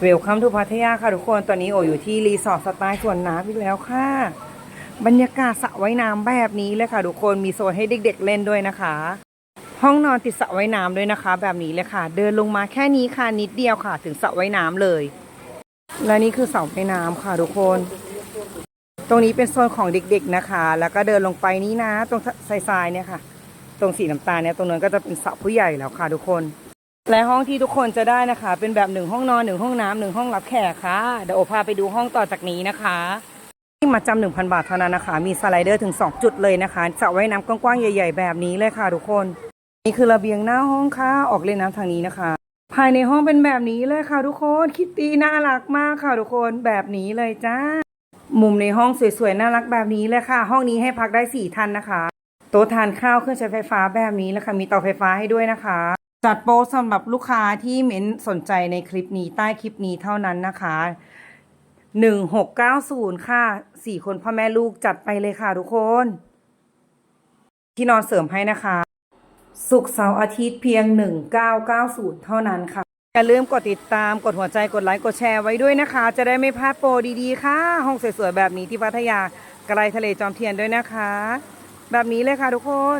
เวลคัมทูพัทยาค่ะทุกคน ตอนนี้โออยู่ที่รีสอร์ทสไตล์สวนน้ำอีกแล้วค่ะ บรรยากาศสระว่ายน้ำแบบนี้เลยค่ะทุกคน มีโซนให้เด็กๆเล่นด้วยนะคะ ห้องนอนติดสระว่ายน้ำด้วยนะคะ แบบนี้เลยค่ะ เดินลงมาแค่นี้ค่ะนิดเดียวค่ะ ถึงสระว่ายน้ำเลย และนี่คือสระว่ายน้ำค่ะทุกคน ตรงนี้เป็นโซนของเด็กๆนะคะ แล้วก็เดินลงไปนี้นะ ตรงทรายๆเนี่ยค่ะ ตรงสีน้ำตาลเนี่ย ตรงนั้นก็จะเป็นสระผู้ใหญ่แล้วค่ะทุกคน และห้องที่ทุกคนจะได้นะคะ เป็นแบบหนึ่งห้องนอนหนึ่งห้องน้ำหนึ่งห้องรับแขกค่ะ เดี๋ยวโอพาไปดูห้องต่อจากนี้นะคะที่มาจำหนึ่งพันบาทเท่านั้นนะคะ มีสไลเดอร์ถึง 2 จุดเลยนะคะสระว่ายน้ำกว้างๆ ใหญ่ ๆ แบบนี้เลยค่ะทุกคน นี่คือระเบียงหน้าห้องค่ะ ออกเล่นน้ำทางนี้นะคะ ภายในห้องเป็นแบบนี้เลยค่ะทุกคน คิตตี้น่ารักมากค่ะทุกคน แบบนี้เลยจ้า มุมในห้องสวยๆ น่ารักแบบนี้เลยค่ะ ห้องนี้ให้พักได้สี่ท่านนะคะ โต๊ะทานข้าวเครื่องใช้ไฟฟ้าแบบนี้เลยค่ะ มีเตาไฟฟ้าให้ด้วยนะคะ จัดโปรสำหรับลูกค้าที่เม้นสนใจในคลิปนี้ใต้คลิปนี้เท่านั้นนะคะหนึ่งหกเก้าศูนย์ค่ะสี่คนพ่อแม่ลูกจัดไปเลยค่ะทุกคน ที่นอนเสริมให้นะคะ สุกร์เสาร์อาทิตย์เพียง1990เท่านั้นค่ะ อย่าลืมกดติดตามกดหัวใจกดไลค์กดแชร์ไว้ด้วยนะคะ จะได้ไม่พลาดโปรดีๆ ค่ะ ห้องสวยๆแบบนี้ที่พัทยาไกลทะเลจอมเทียนด้วยนะคะ แบบนี้เลยค่ะทุกคน